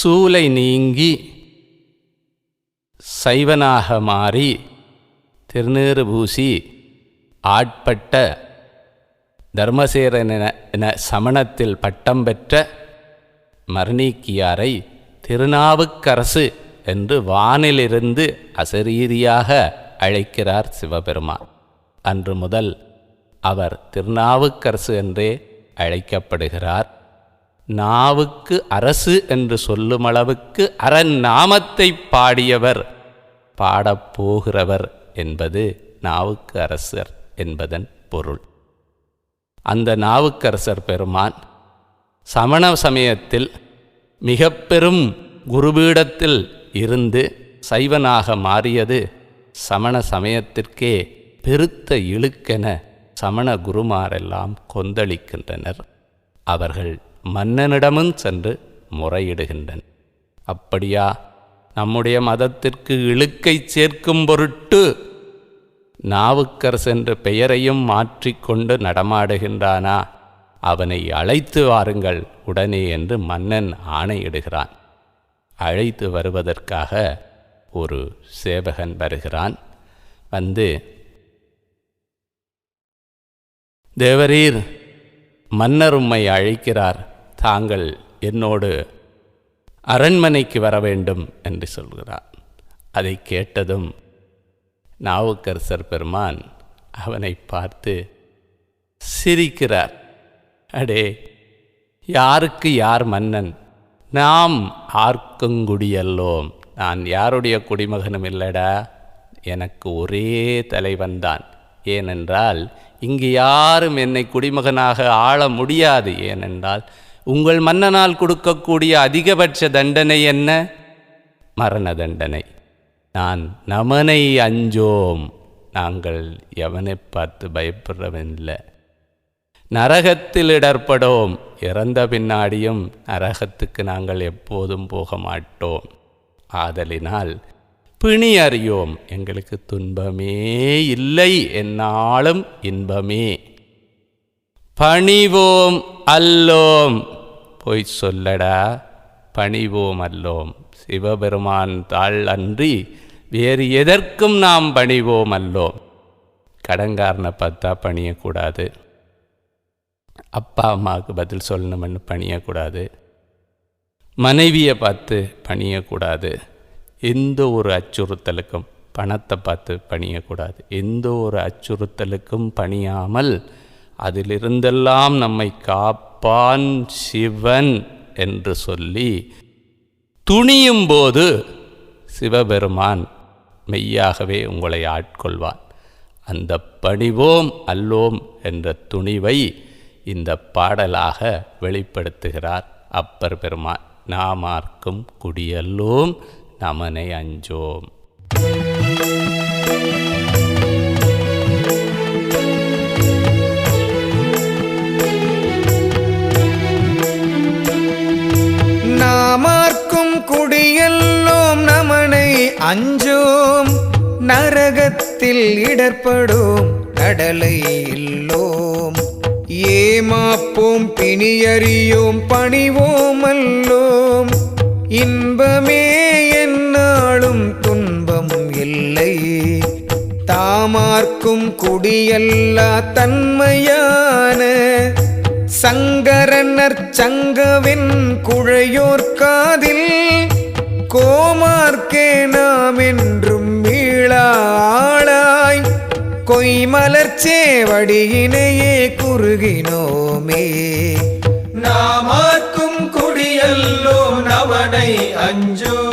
சூலை நீங்கி சைவனாக மாறி திருநீறு பூசி ஆட்பட்ட தர்மசேரன் என சமணத்தில் பட்டம் பெற்ற மர்ணீக்கியாரை திருநாவுக்கரசு என்று வானிலிருந்து அசரீரியாக அழைக்கிறார் சிவபெருமான். அன்று முதல் அவர் திருநாவுக்கரசு என்றே அழைக்கப்படுகிறார். நாவுக்கு அரசு என்று சொல்லும் அளவுக்கு அரண் நாமத்தை பாடியவர் பாடப்போகிறவர் என்பது நாவுக்கு அரசர் என்பதன் பொருள். அந்த நாவுக்கரசர் பெருமான் சமண சமயத்தில் மிக பெரும் குருபீடத்தில் இருந்து சைவனாக மாறியது சமண சமயத்திற்கே பெருத்த இழுக்கென சமண குருமாரெல்லாம் கொந்தளிக்கின்றனர். அவர்கள் மன்னனிடமும் சென்று முறையிடுகின்றன. அப்படியா? நம்முடைய மதத்திற்கு இழுக்கை சேர்க்கும் பொருட்டு நாவுக்கரசு என்ற பெயரையும் மாற்றிக்கொண்டு நடமாடுகின்றானா? அவனை அழைத்து வாருங்கள் உடனே என்று மன்னன் ஆணையிடுகிறான். அழைத்து வருவதற்காக ஒரு சேவகன் வருகிறான். வந்து தேவரீர் மன்னர் உம்மை அழைக்கிறார். தாங்கள் என்னோடு அரண்மனைக்கு வர வேண்டும் என்று சொல்கிறார். அதை கேட்டதும் நாவுக்கரசர் பெருமான் அவனை பார்த்து சிரிக்கிறார். அடே யாருக்கு யார் மன்னன்? நாம் ஆர்க்குங்குடியல்லோம். நான் யாருடைய குடிமகனும் இல்லடா. எனக்கு ஒரே தலைவன்தான் ஏனென்றால் இங்கு யாரும் என்னை குடிமகனாக ஆள முடியாது. ஏனென்றால் உங்கள் மன்னனால் கொடுக்கக்கூடிய அதிகபட்ச தண்டனை என்ன? மரண தண்டனை. நான் நமனை அஞ்சோம். நாங்கள் எவனை பார்த்து பயப்படுறவனில்லை. நரகத்தில் இடர்படோம். இறந்த பின்னாடியும் நரகத்துக்கு நாங்கள் எப்போதும் போக மாட்டோம். ஆதலினால் பிணி அறியோம். எங்களுக்கு துன்பமே இல்லை. என்னாலும் இன்பமே. பணிவோம் அல்லோம். பொய் சொல்லடா பணிவோம் அல்லோம் சிவபெருமான் தாள் அன்றி வேறு எதற்கும் நாம் பணிவோம் அல்லோம் கடங்காரனை பார்த்தா பணியக்கூடாது. அப்பா அம்மாவுக்கு பதில் சொல்லணும்னு பணியக்கூடாது. மனைவியை பார்த்து பணியக்கூடாது. எந்த ஒரு அச்சுறுத்தலுக்கும் பணத்தை பார்த்து பணியக்கூடாது. எந்த ஒரு அச்சுறுத்தலுக்கும் பணியாமல் அதிலிருந்தெல்லாம் நம்மை அப்பான் சிவன் என்று சொல்லி துணியும் போது சிவபெருமான் மெய்யாகவே உங்களை ஆட்கொள்வான். அந்த பணிவோம் அல்லோம் என்ற துணிவை இந்த பாடலாக வெளிப்படுத்துகிறார் அப்பர் பெருமான். நாமார்க்கும் குடியல்லோம் நமனை அஞ்சோம். குடியல்லோம் நமனை அஞ்சோம். நரகத்தில் இடர்படும் கடலை இல்லோம். ஏமாப்போம் பிணியறியோம் பணிவோம் அல்லோம். இன்பமே என்னாலும் துன்பம் இல்லை. தாமார்க்கும் குடியல்லா தன்மையான சங்கரனர் சங்கவின் குழையோர் காதில் கோமார்க்கே நாம் என்றும் மீளாளாய் கொய்மலர்ச்சேவடியினையே குறுகினோமே. நாமார்க்கும் குடியல்லோ நவனை அஞ்சோ.